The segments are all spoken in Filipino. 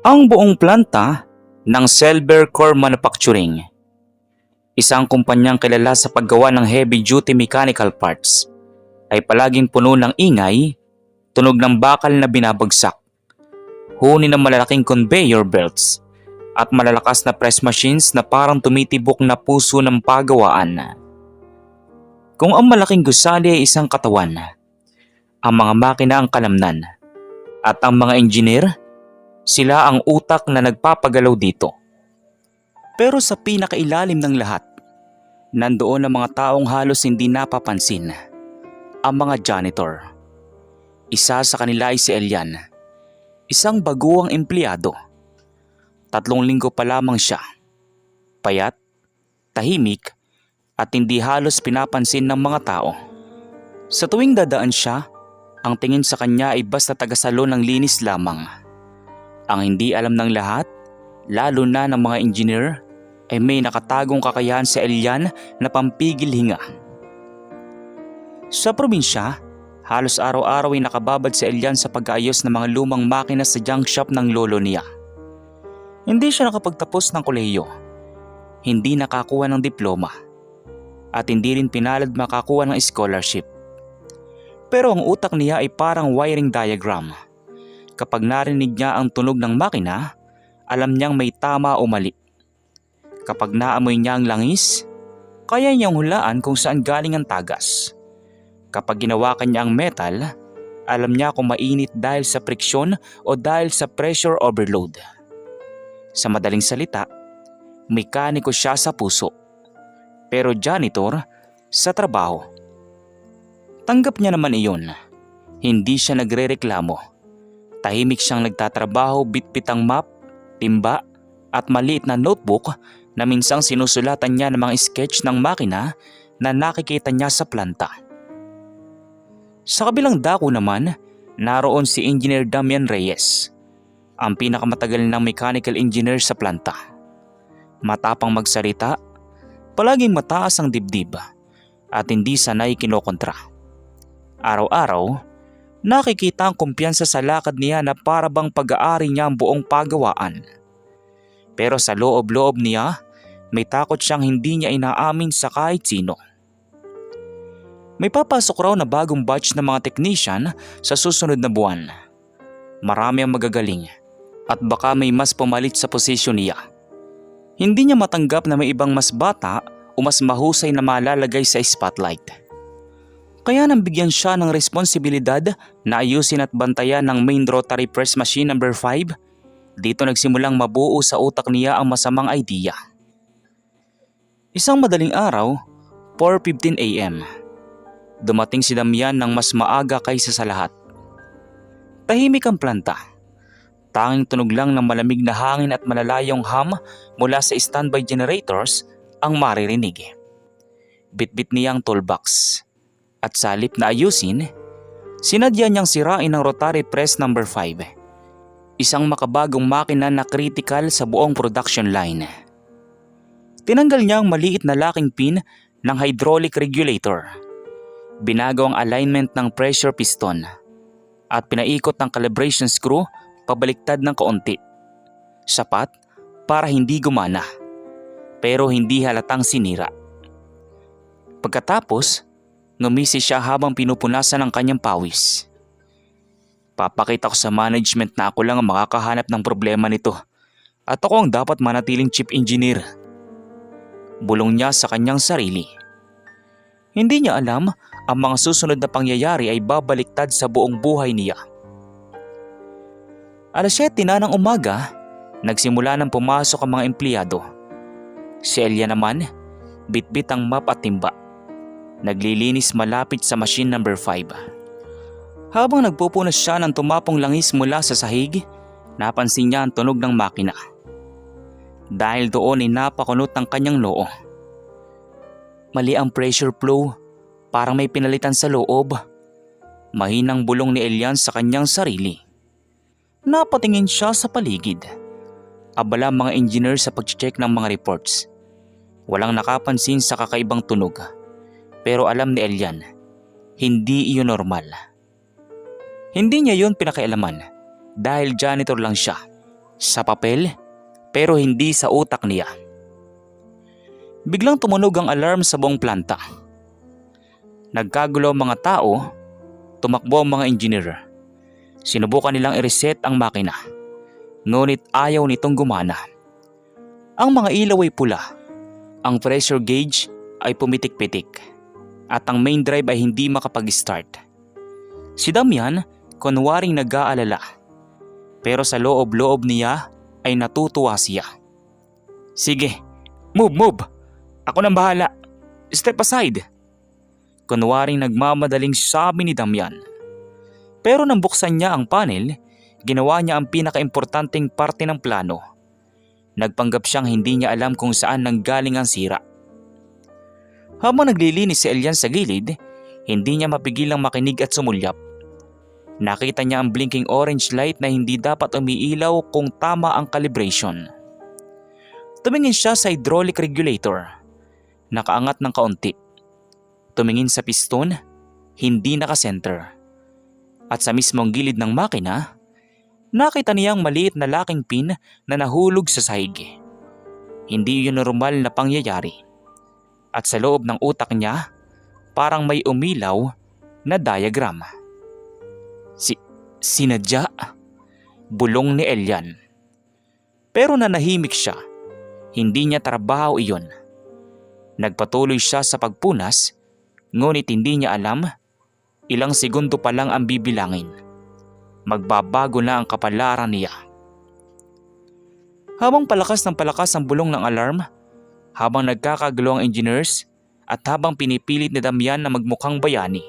ang buong planta ng Selber Core Manufacturing. Isang kumpanyang kilala sa paggawa ng heavy-duty mechanical parts ay palaging puno ng ingay, tunog ng bakal na binabagsak, huni ng malalaking conveyor belts, at malalakas na press machines na parang tumitibok na puso ng pagawaan. Kung ang malaking gusali ay isang katawan, ang mga makina ang kalamnan, at ang mga engineer, sila ang utak na nagpapagalaw dito. Pero sa pinakailalim ng lahat, nandoon ang mga taong halos hindi napapansin, ang mga janitor. Isa sa kanila ay si Elian, isang baguang empleyado. Tatlong linggo pa lamang siya. Payat, tahimik, at hindi halos pinapansin ng mga tao. Sa tuwing dadaan siya, ang tingin sa kanya ay basta tagasalo ng linis lamang. Ang hindi alam ng lahat, lalo na ng mga engineer, ay may nakatagong kakayahan sa Elian na pampigil hinga. Sa probinsya, halos araw-araw ay nakababad si Elian sa pag-aayos ng mga lumang makina sa junk shop ng lolo niya. Hindi siya nakapagtapos ng kolehiyo, hindi nakakuha ng diploma, at hindi rin pinalad makakuha ng scholarship. Pero ang utak niya ay parang wiring diagram. Kapag narinig niya ang tunog ng makina, alam niyang may tama o mali. Kapag naamoy niya ang langis, kaya niyang hulaan kung saan galing ang tagas. Kapag ginawakan niya ang metal, alam niya kung mainit dahil sa friksyon o dahil sa pressure overload. Sa madaling salita, mekaniko siya sa puso. Pero janitor sa trabaho. Tanggap niya naman iyon. Hindi siya nagrereklamo. Tahimik siyang nagtatrabaho bitbit ang map, timba at maliit na notebook na minsang sinusulatan niya ng mga sketch ng makina na nakikita niya sa planta. Sa kabilang dako naman, naroon si Engineer Damian Reyes, ang pinakamatagal ng mechanical engineer sa planta. Matapang magsalita, palaging mataas ang dibdib at hindi sanay kinokontra. Araw-araw, nakikita ang kumpiyansa sa lakad niya na para bang pag-aari niya ang buong pagawaan. Pero sa loob-loob niya, may takot siyang hindi niya inaamin sa kahit sino. May papasok raw na bagong batch ng mga technician sa susunod na buwan. Marami ang magagaling at baka may mas pumalit sa posisyon niya. Hindi niya matanggap na may ibang mas bata o mas mahusay na malalagay sa spotlight. Kaya nang bigyan siya ng responsibilidad na ayusin at bantayan ng main rotary press machine number 5, dito nagsimulang mabuo sa utak niya ang masamang idea. Isang madaling araw, 4.15 a.m. Dumating si Damian ng mas maaga kaysa sa lahat. Tahimik ang planta. Tanging tunog lang ng malamig na hangin at malalayong hum mula sa standby generators ang maririnig. Bitbit niya ang toolbox. At sa halip na ayusin, sinadya niyang sirain ang rotary press number 5. Isang makabagong makina na critical sa buong production line. Tinanggal niya ang maliit na locking pin ng hydraulic regulator. Binago ang alignment ng pressure piston at pinaikot ng calibration screw pabaliktad ng kaunti. Sapat para hindi gumana pero hindi halatang sinira. Pagkatapos, ngumisi siya habang pinupunasan ang kanyang pawis. Papakita ko sa management na ako lang ang makakahanap ng problema nito at ako ang dapat manatiling chief engineer. Bulong niya sa kanyang sarili. Hindi niya alam ang mga susunod na pangyayari ay babaliktad sa buong buhay niya. Alas 7 na ng umaga, nagsimula nang pumasok ang mga empleyado. Si Elia naman, bitbit ang map at timba. Naglilinis malapit sa machine number 5. Habang nagpupunas siya ng tumapong langis mula sa sahig, napansin niya ang tunog ng makina. Dahil doon ay napakunot ang kanyang noo. Mali ang pressure flow, parang may pinalitan sa loob. Mahinang bulong ni Elian sa kanyang sarili. Napatingin siya sa paligid. Abala mga engineer sa pag-check ng mga reports. Walang nakapansin sa kakaibang tunog. Pero alam ni Elian, hindi iyon normal. Hindi niya yun pinakialaman dahil janitor lang siya. Sa papel, pero hindi sa utak niya. Biglang tumunog ang alarm sa buong planta. Nagkagulo ang mga tao, tumakbo ang mga engineer. Sinubukan nilang i-reset ang makina. Ngunit ayaw nitong gumana. Ang mga ilaw ay pula. Ang pressure gauge ay pumitik-pitik. At ang main drive ay hindi makapag-start. Si Damian, kunwaring nag-aalala. Pero sa loob-loob niya ay natutuwa siya. Sige, move, move! Ako nang bahala. Step aside. Kunwaring nagmamadaling sabi ni Damian. Pero nang buksan niya ang panel, ginawa niya ang pinakaimportanteng parte ng plano. Nagpanggap siyang hindi niya alam kung saan nanggaling ang sira. Habang naglilinis si Elian sa gilid, hindi niya mapigilang makinig at sumulyap. Nakita niya ang blinking orange light na hindi dapat umiilaw kung tama ang calibration. Tumingin siya sa hydraulic regulator. Nakaangat ng kaunti. Tumingin sa piston, hindi nakasenter. At sa mismong gilid ng makina, nakita niyang maliit na laking pin na nahulog sa sahig. Hindi yun normal na pangyayari. At sa loob ng utak niya, parang may umilaw na diagram. Si sinadya bulong ni Elian. Pero nanahimik siya. Hindi niya trabaho iyon. Nagpatuloy siya sa pagpunas, ngunit hindi niya alam ilang segundo pa lang ang bibilangin. Magbabago na ang kapalaran niya. Habang palakas ng palakas ang bulong ng alarm, habang nagkakagulo ang engineers at habang pinipilit ni Damian na magmukhang bayani,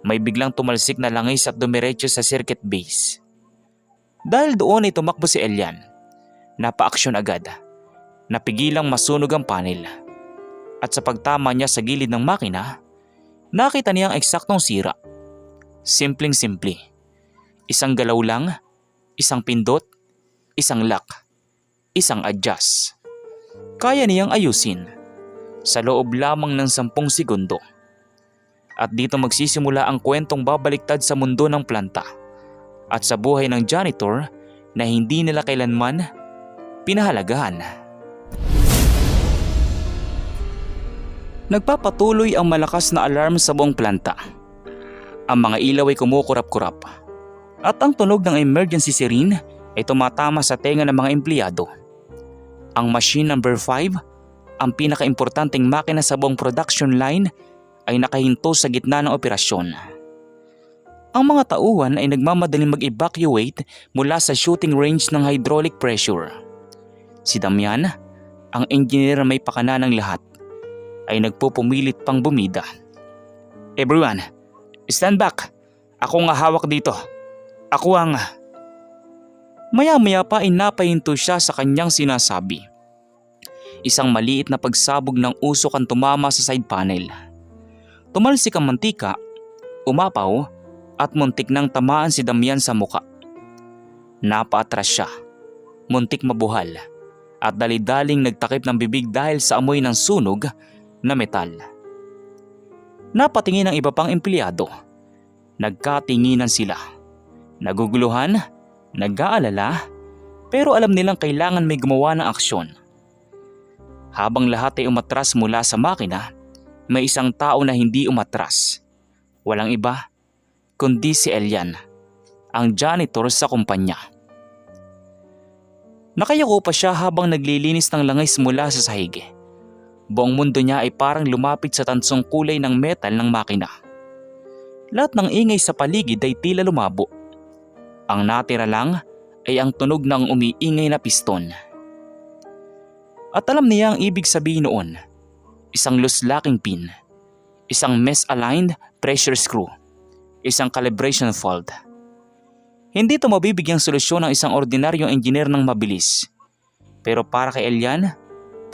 may biglang tumalsik na langis at dumiretso sa circuit base. Dahil doon ay tumakbo si Elian. Napa-aksyon agad. Napigilang masunog ang panel. At sa pagtama niya sa gilid ng makina, nakita niya ang eksaktong sira. Simpleng-simple. Isang galaw lang, isang pindot, isang lock, isang adjust. Kaya niyang ayusin sa loob lamang ng sampung segundo. At dito magsisimula ang kwentong babaliktad sa mundo ng planta at sa buhay ng janitor na hindi nila kailanman pinahalagahan. Nagpapatuloy ang malakas na alarm sa buong planta. Ang mga ilaw ay kumukurap-kurap. At ang tunog ng emergency siren ay tumatama sa tenga ng mga empleyado. Ang machine number 5, ang pinakaimportanteng makina sa buong production line ay nakahinto sa gitna ng operasyon. Ang mga tauhan ay nagmamadaling mag-evacuate mula sa shooting range ng hydraulic pressure. Si Damian, ang engineer na may pakana ng lahat, ay nagpupumilit pang bumida. Everyone, stand back. Ako nga hawak dito. Ako ang... Maya-maya pa ay napahinto siya sa kanyang sinasabi. Isang maliit na pagsabog ng usok ang tumama sa side panel. Tumalsik ang mantika, umapaw at muntik nang tamaan si Damian sa muka. Napaatras siya, muntik mabuhal at dali-daling nagtakip ng bibig dahil sa amoy ng sunog na metal. Napatingin ang iba pang empleyado. Nagkatinginan sila. Naguguluhan, nag-aalala, pero alam nilang kailangan may gumawa ng aksyon. Habang lahat ay umatras mula sa makina, may isang tao na hindi umatras. Walang iba, kundi si Elian, ang janitor sa kumpanya. Nakayako pa siya habang naglilinis ng langis mula sa sahig. Buong mundo niya ay parang lumapit sa tansong kulay ng metal ng makina. Lahat ng ingay sa paligid ay tila lumabo. Ang natira lang ay ang tunog ng umiingay na piston. At alam niya ang ibig sabihin noon. Isang loose locking pin. Isang misaligned pressure screw. Isang calibration fault. Hindi ito mabibigyang solusyon ng isang ordinaryong engineer ng mabilis. Pero para kay Elian,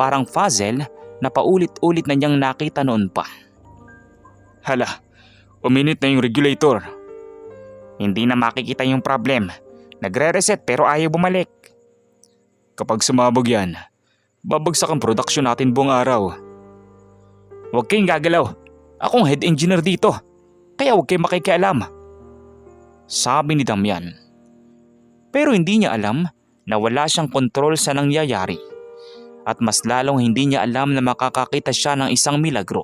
parang puzzle na paulit-ulit na niyang nakita noon pa. Hala, uminit na yung regulator. Hindi na makikita yung problem. Nagre-reset pero ayaw bumalik. Kapag sumabog yan, babagsak ang production natin buong araw. Huwag kayong gagalaw. Akong head engineer dito. Kaya huwag kayong makikialam. Sabi ni Damian. Pero hindi niya alam na wala siyang kontrol sa nangyayari at mas lalong hindi niya alam na makakakita siya ng isang milagro.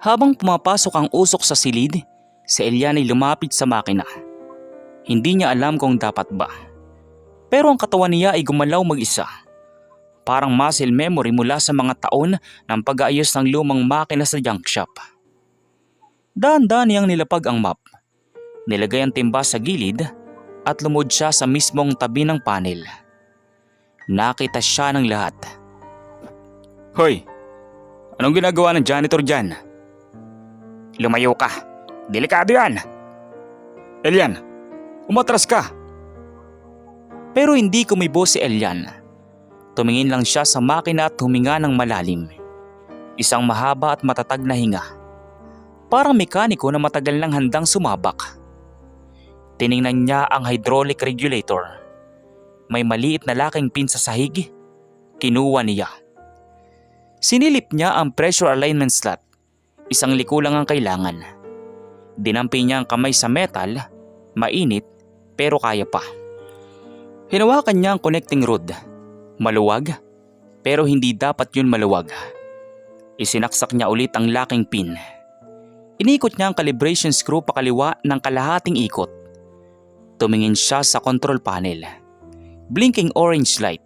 Habang pumapasok ang usok sa silid, si Elian ay lumapit sa makina. Hindi niya alam kung dapat ba. Pero ang katawan niya ay gumalaw mag-isa. Parang muscle memory mula sa mga taon ng pag-aayos ng lumang makina sa junk shop. Daan-daan niyang nilapag ang map. Nilagay ang timba sa gilid at lumod siya sa mismong tabi ng panel. Nakita siya ng lahat. Hoy! Anong ginagawa ng janitor dyan? Lumayo ka. Delikado yan. Elian, umatras ka. Pero hindi kumibo si Elian. Tumingin lang siya sa makina at huminga ng malalim. Isang mahaba at matatag na hinga. Parang mekaniko na matagal nang handang sumabak. Tiningnan niya ang hydraulic regulator. May maliit na laking pin sa sahig. Kinuha niya. Sinilip niya ang pressure alignment slot. Isang liko lang ang kailangan. Dinampi niya ang kamay sa metal, mainit pero kaya pa. Hinawakan niya ang connecting rod. Maluwag, pero hindi dapat yun maluwag. Isinaksak niya ulit ang laking pin. Inikot niya ang calibration screw pakaliwa ng kalahating ikot. Tumingin siya sa control panel. Blinking orange light.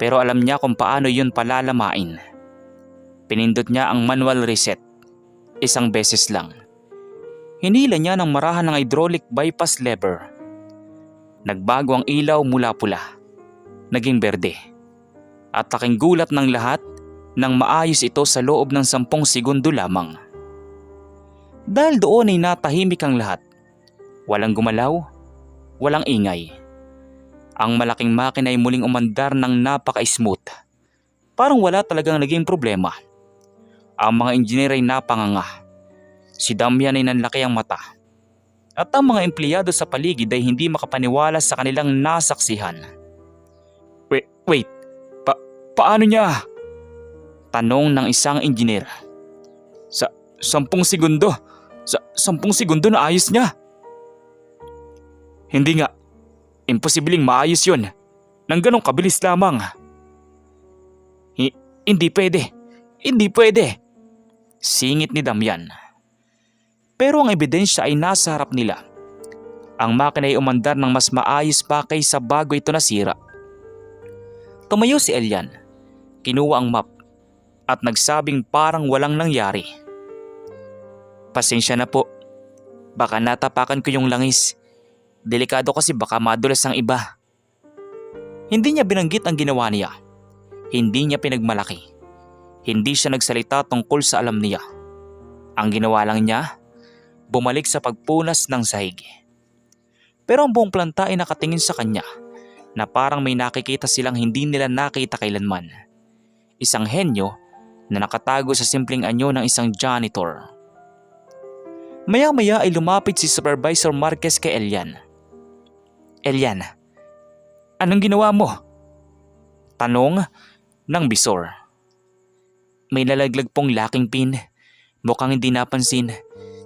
Pero alam niya kung paano yun palalamain. Pinindot niya ang manual reset. Isang beses lang. Hinila niya ng marahan ng hydraulic bypass lever. Nagbago ang ilaw mula pula. Naging berde. At taking gulat ng lahat nang maayos ito sa loob ng sampung segundo lamang. Dahil doon ay natahimik ang lahat. Walang gumalaw, walang ingay. Ang malaking makina ay muling umandar ng napaka-smooth. Parang wala talagang naging problema. Ang mga engineer ay napanganga. Si Damian ay nanlaki ang mata. At ang mga empleyado sa paligid ay hindi makapaniwala sa kanilang nasaksihan. Wait, wait. Pa paano niya? Tanong ng isang engineer. Sa sampung segundo. Sa sampung segundo na ayos niya. Hindi nga. Imposibleng maayos yun. Nang ganong kabilis lamang. Hi- hindi pwede. Hindi pwede. Singit ni Damian. Pero ang ebidensya ay nasa harap nila. Ang makina ay umandar ng mas maayos pa kaysa bago ito nasira. Tumayo si Elian. Kinuha ang map at nagsabing parang walang nangyari. Pasensya na po. Baka natapakan ko yung langis. Delikado kasi baka madulas ang iba. Hindi niya binanggit ang ginawa niya. Hindi niya pinagmalaki. Hindi siya nagsalita tungkol sa alam niya. Ang ginawa lang niya, bumalik sa pagpunas ng sahig. Pero ang buong planta ay nakatingin sa kanya na parang may nakikita silang hindi nila nakita kailanman. Isang henyo na nakatago sa simpleng anyo ng isang janitor. Maya-maya ay lumapit si Supervisor Marquez kay Elian. Elian, anong ginawa mo? Tanong ng bisor. May nalaglag pong laking pin. Mukhang hindi napansin.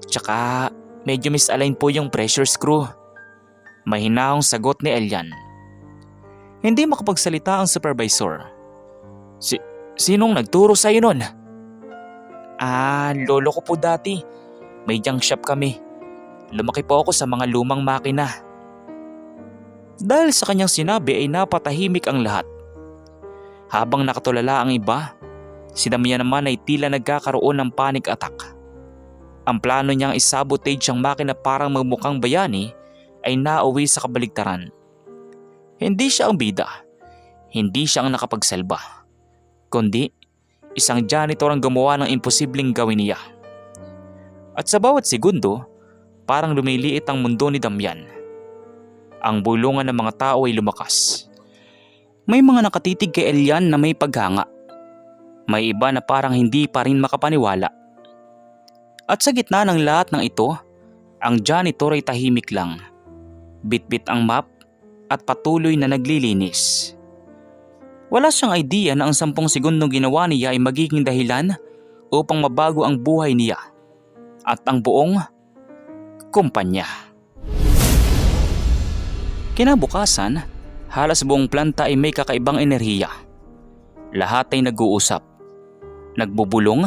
Tsaka medyo misalign po yung pressure screw. Mahinahong sagot ni Elian. Hindi makapagsalita ang supervisor. Si sinong nagturo sa'yo nun? Ah, lolo ko po dati. May junk shop kami. Lumaki po ako sa mga lumang makina. Dahil sa kanyang sinabi ay napatahimik ang lahat. Habang nakatulala ang iba, si Damian naman ay tila nagkakaroon ng panic attack. Ang plano niyang isabotage ang makina parang magmukhang bayani ay nauwi sa kabaligtaran. Hindi siya ang bida. Hindi siya ang nakapagsalba. Kundi, isang janitor ang gumawa ng imposibleng gawin niya. At sa bawat segundo, parang lumiliit ang mundo ni Damian. Ang bulungan ng mga tao ay lumakas. May mga nakatitig kay Elian na may paghanga. May iba na parang hindi pa rin makapaniwala. At sa gitna ng lahat ng ito, ang janitor ay tahimik lang. Bitbit ang map at patuloy na naglilinis. Wala siyang idea na ang sampung segundong ginawa niya ay magiging dahilan upang mabago ang buhay niya at ang buong kumpanya. Kinabukasan, Halos buong planta ay may kakaibang enerhiya. Lahat ay nag-uusap, nagbubulong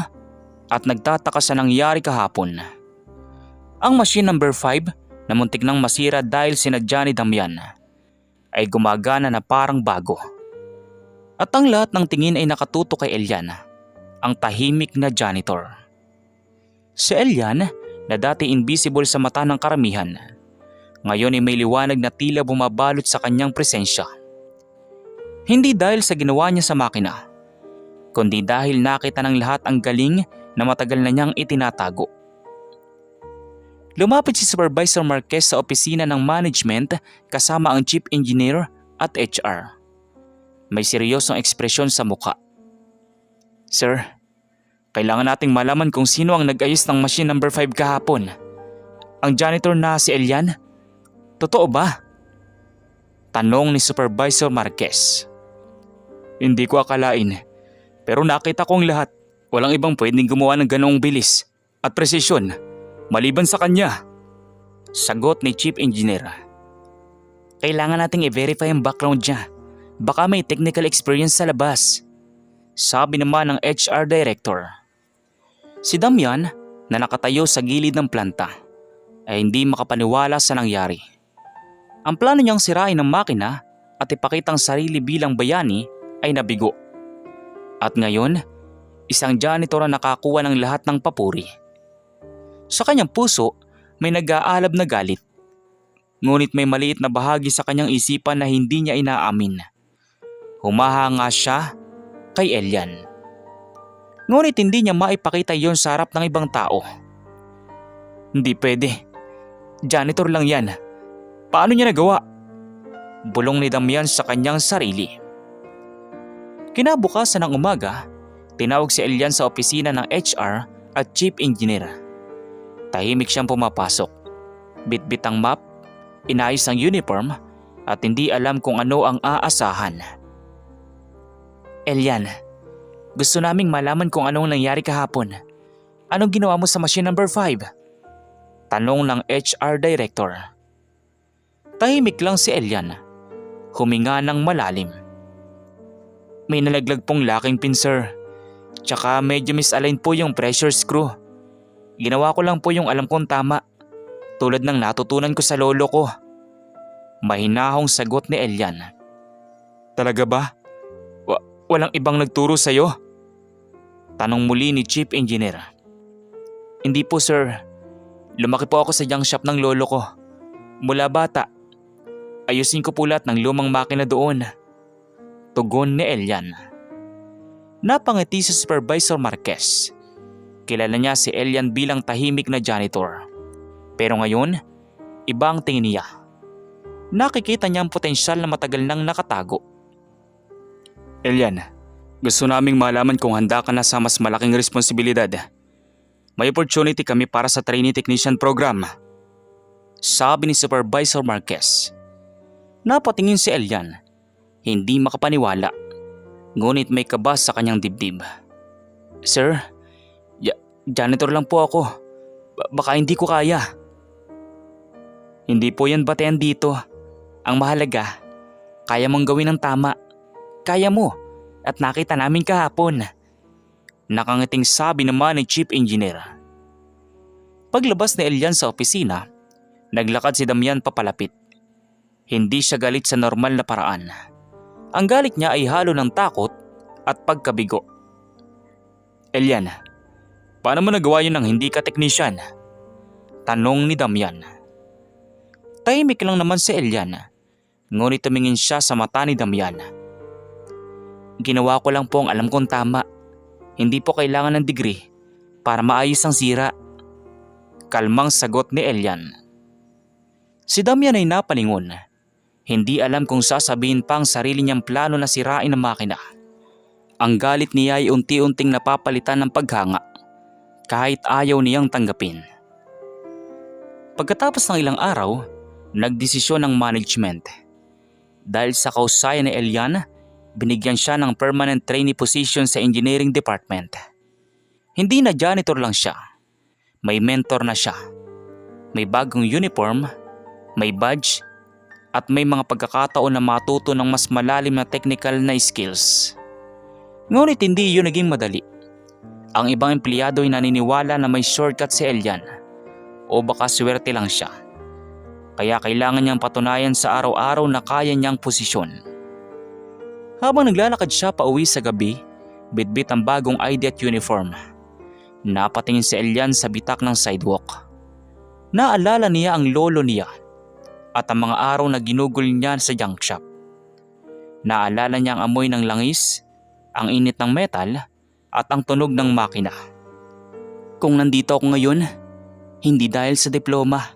at nagtataka sa nangyari kahapon. Ang machine number 5 na muntik nang masira dahil sinadya ni Damian ay gumagana na parang bago. At ang lahat ng tingin ay nakatuto kay Elian, ang tahimik na janitor. Si Elian na dati invisible sa mata ng karamihan, ngayon ay may liwanag na tila bumabalot sa kanyang presensya. Hindi dahil sa ginawa niya sa makina, kundi dahil nakita ng lahat ang galing na matagal na niyang itinatago. Lumapit si Supervisor Marquez sa opisina ng management kasama ang chief engineer at HR. May seryosong ekspresyon sa muka. Sir, kailangan nating malaman kung sino ang nag-ayos ng machine number 5 kahapon. Ang janitor na si Elian? Totoo ba? Tanong ni Supervisor Marquez. Hindi ko akalain, pero nakita kong lahat. Walang ibang pwedeng gumawa ng ganoong bilis at presisyon maliban sa kanya. Sagot ni Chief Engineer. Kailangan nating i-verify ang background niya. Baka may technical experience sa labas. Sabi naman ng HR Director. Si Damian na nakatayo sa gilid ng planta ay hindi makapaniwala sa nangyari. Ang plano niyang sirain ang makina at ipakitang sarili bilang bayani ay nabigo. At ngayon, isang janitor ang nakakuha ng lahat ng papuri. Sa kanyang puso, may nag-aalab na galit. Ngunit may maliit na bahagi sa kanyang isipan na hindi niya inaamin. Humahanga siya kay Elian. Ngunit hindi niya maipakita yon sa harap ng ibang tao. Hindi pwede. Janitor lang yan. Paano niya nagawa? Bulong ni Damian sa kanyang sarili. Kinabukasan ng umaga, tinawag si Elian sa opisina ng HR at Chief Engineer. Tahimik siyang pumapasok. Bitbit ang map, inayos ang uniform at hindi alam kung ano ang aasahan. Elian, gusto naming malaman kung anong nangyari kahapon. Anong ginawa mo sa machine number 5? Tanong ng HR Director. Tahimik lang si Elian. Huminga ng malalim. May nalaglag pong locking pin sir. Tsaka medyo misaligned po yung pressure screw. Ginawa ko lang po yung alam kong tama. Tulad ng natutunan ko sa lolo ko. Mahinahong sagot ni Elian. Talaga ba? Wa- walang ibang nagturo sa'yo? Tanong muli ni Chief Engineer. Hindi po sir. Lumaki po ako sa junk shop ng lolo ko. Mula bata. Ayusin ko po lahat ng lumang makina doon. Tugon ni Elian. Napangiti si Supervisor Marquez. Kilala niya si Elian bilang tahimik na janitor. Pero ngayon, iba ang tingin niya. Nakikita niya ang potensyal na matagal nang nakatago. Elian, gusto naming malaman kung handa ka na sa mas malaking responsibilidad. May opportunity kami para sa trainee technician program. Sabi ni Supervisor Marquez. Napatingin si Elian. Hindi makapaniwala. Ngunit may kaba sa kanyang dibdib. Sir, ja- janitor lang po ako. Ba- baka hindi ko kaya. Hindi po yan batean dito. Ang mahalaga, kaya mong gawin ng tama. Kaya mo at nakita namin kahapon. Nakangiting sabi naman ni Chief Engineer. Paglabas ni Elian sa opisina, naglakad si Damian papalapit. Hindi siya galit sa normal na paraan. Ang galit niya ay halo ng takot at pagkabigo. Elian, paano mo nagawa yun ng hindi ka teknisyan? Tanong ni Damian. Tahimik lang naman si Elian, ngunit tumingin siya sa mata ni Damian. Ginawa ko lang po ang alam kong tama. Hindi po kailangan ng degree para maayos ang sira. Kalmang sagot ni Elian. Si Damian ay napalingon. Hindi alam kung sasabihin pa ang sarili niyang plano na sirain ang makina. Ang galit niya ay unti-unting napapalitan ng paghanga kahit ayaw niyang tanggapin. Pagkatapos ng ilang araw, nagdesisyon ng management. Dahil sa kausayan ni Elian, binigyan siya ng permanent trainee position sa engineering department. Hindi na janitor lang siya. May mentor na siya. May bagong uniform, may badge, at may mga pagkakataon na matuto ng mas malalim na technical na skills. Ngunit hindi yun naging madali. Ang ibang empleyado ay naniniwala na may shortcut si Elian o baka swerte lang siya. Kaya kailangan niyang patunayan sa araw-araw na kaya niyang posisyon. Habang naglalakad siya pa uwi sa gabi, bitbit ang bagong ID at uniform. Napatingin si Elian sa bitak ng sidewalk. Naalala niya ang lolo niya at ang mga araw na ginugol niya sa junk shop. Naalala niya ang amoy ng langis, ang init ng metal at ang tunog ng makina. Kung nandito ako ngayon, hindi dahil sa diploma,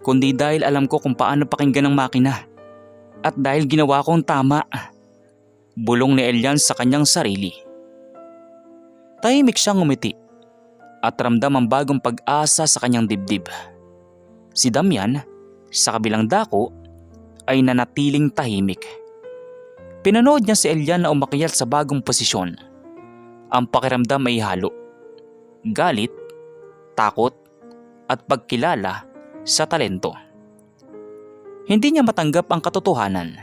kundi dahil alam ko kung paano pakinggan ng makina. At dahil ginawa ko ang tama. Bulong ni Elian sa kanyang sarili. Tahimik siyang umiti at ramdam ang bagong pag-asa sa kanyang dibdib. Si Damian, sa kabilang dako, ay nanatiling tahimik. Pinanood niya si Elian na umakyat sa bagong posisyon. Ang pakiramdam ay halo. Galit, takot, at pagkilala sa talento. Hindi niya matanggap ang katotohanan.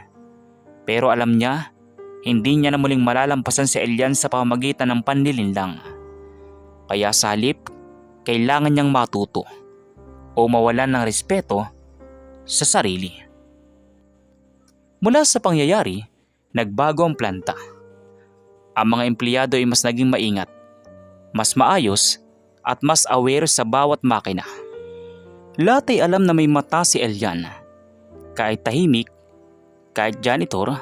Pero alam niya, hindi niya na muling malalampasan si Elian sa pamamagitan ng panlilinlang. Kaya sa halip, kailangan niyang matuto o mawalan ng respeto sa sarili. Mula sa pangyayari, nagbago ang planta. Ang mga empleyado ay mas naging maingat, mas maayos at mas aware sa bawat makina. Lahat ay alam na may mata si Elian. Kahit tahimik, kahit janitor,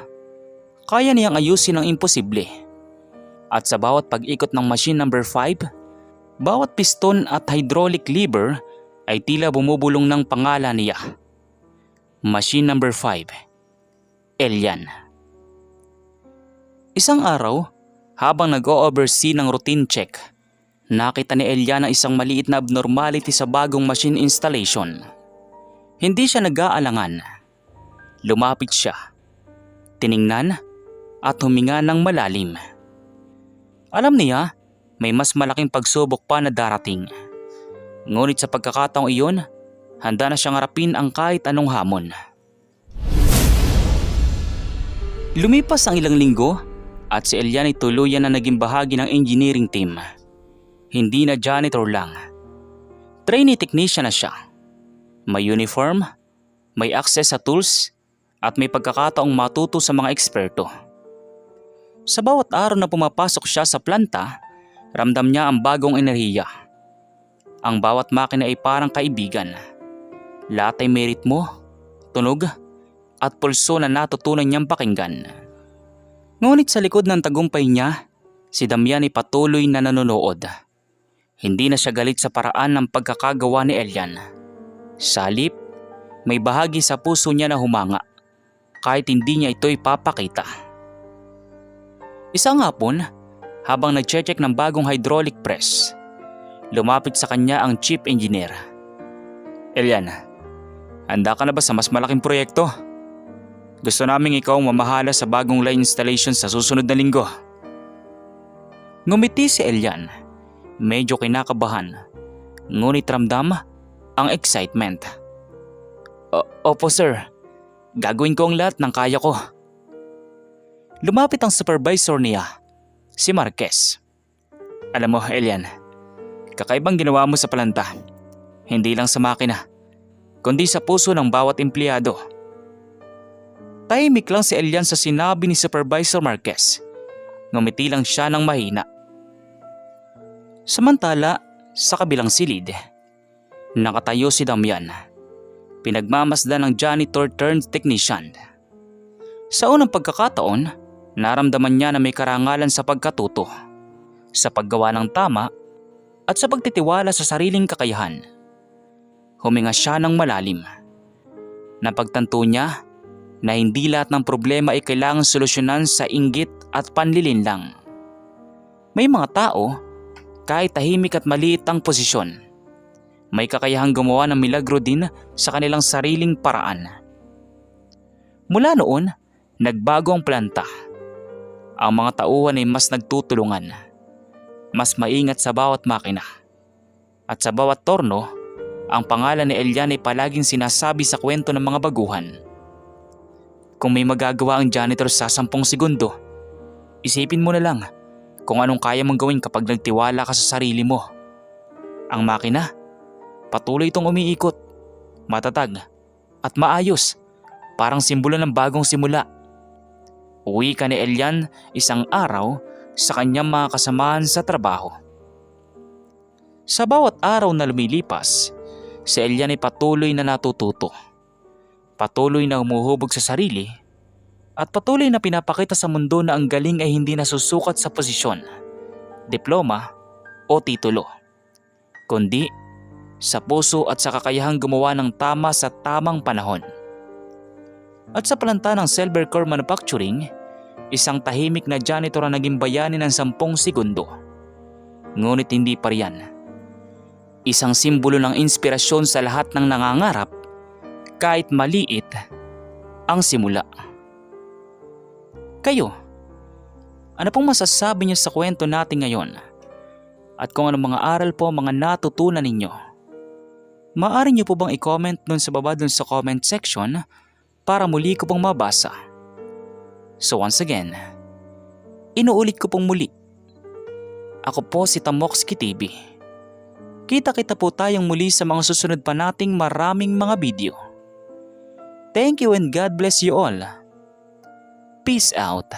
kaya niyang ayusin ang imposible. At sa bawat pag-ikot ng machine number 5, bawat piston at hydraulic lever ay tila bumubulong ng pangalan niya. Machine number 5, Elian. Isang araw, habang nag-o-oversee ng routine check, nakita ni Elian ang isang maliit na abnormality sa bagong machine installation. Hindi siya nag-aalangan. Lumapit siya. Tiningnan at huminga ng malalim. Alam niya, may mas malaking pagsubok pa na darating. Ngunit sa pagkakataong iyon, handa na siyang harapin ang kahit anong hamon. Lumipas ang ilang linggo at si Elian ay tuluyan na naging bahagi ng engineering team. Hindi na janitor lang. Trainee technician na siya. May uniform, may access sa tools, at may pagkakataong matuto sa mga eksperto. Sa bawat araw na pumapasok siya sa planta, ramdam niya ang bagong enerhiya. Ang bawat makina ay parang kaibigan. Lahat ay may ritmo, tunog, at pulso na natutunan niyang pakinggan. Ngunit sa likod ng tagumpay niya, si Damian ay patuloy na nanonood. Hindi na siya galit sa paraan ng pagkakagawa ni Elian. Sa may bahagi sa puso niya na humanga kahit hindi niya ito ipapakita. Isang hapon, habang nag-check ng bagong hydraulic press, lumapit sa kanya ang chief engineer. Elian, handa ka na ba sa mas malaking proyekto? Gusto naming ikaw ang mamahala sa bagong line installation sa susunod na linggo. Ngumiti si Elian. Medyo kinakabahan. Ngunit ramdam ang excitement. Opo sir, gagawin ko ang lahat ng kaya ko. Lumapit ang supervisor niya, si Marquez. Alam mo, Elian, kakaibang ginawa mo sa palanta. Hindi lang sa makina, kundi sa puso ng bawat empleyado. Tahimik lang si Elian sa sinabi ni Supervisor Marquez. Ngumiti lang siya ng mahina. Samantala, sa kabilang silid, nakatayo si Damian. Pinagmamasdan ng janitor turned technician. Sa unang pagkakataon, naramdaman niya na may karangalan sa pagkatuto, sa paggawa ng tama, at sa pagtitiwala sa sariling kakayahan. Huminga siya ng malalim. Napagtanto niya na hindi lahat ng problema ay kailangang solusyonan sa inggit at panlilinlang. May mga tao, kahit tahimik at maliit ang posisyon, may kakayahang gumawa ng milagro din sa kanilang sariling paraan. Mula noon, nagbago ang planta. Ang mga tauhan ay mas nagtutulungan, mas maingat sa bawat makina. At sa bawat torno, ang pangalan ni Elian ay palaging sinasabi sa kwento ng mga baguhan. Kung may magagawa ang janitor sa 10 segundo, isipin mo na lang kung anong kaya mong gawin kapag nagtiwala ka sa sarili mo. Ang makina, patuloy itong umiikot, matatag at maayos, parang simbolo ng bagong simula. Uwi ka ni Elian isang araw sa kanyang mga kasamahan sa trabaho. Sa bawat araw na lumilipas, si Elian ay patuloy na natututo. Patuloy na humuhubog sa sarili at patuloy na pinapakita sa mundo na ang galing ay hindi nasusukat sa posisyon, diploma o titulo, kundi sa puso at sa kakayahang gumawa ng tama sa tamang panahon. At sa palanta ng Silver Core Manufacturing, isang tahimik na janitor ang naging bayani ng sampung segundo. Ngunit hindi pa riyan. Isang simbolo ng inspirasyon sa lahat ng nangangarap kahit maliit ang simula. Kayo, ano pong masasabi niyo sa kwento natin ngayon? At kung anong mga aral po mga natutunan ninyo? Maaari niyo po bang i-comment dun sa baba dun sa comment section para muli ko pong mabasa? So once again, inuulit ko pong muli. Ako po si Tamoxki TV. Kita-kita po tayong muli sa mga susunod pa nating maraming mga video. Thank you and God bless you all. Peace out.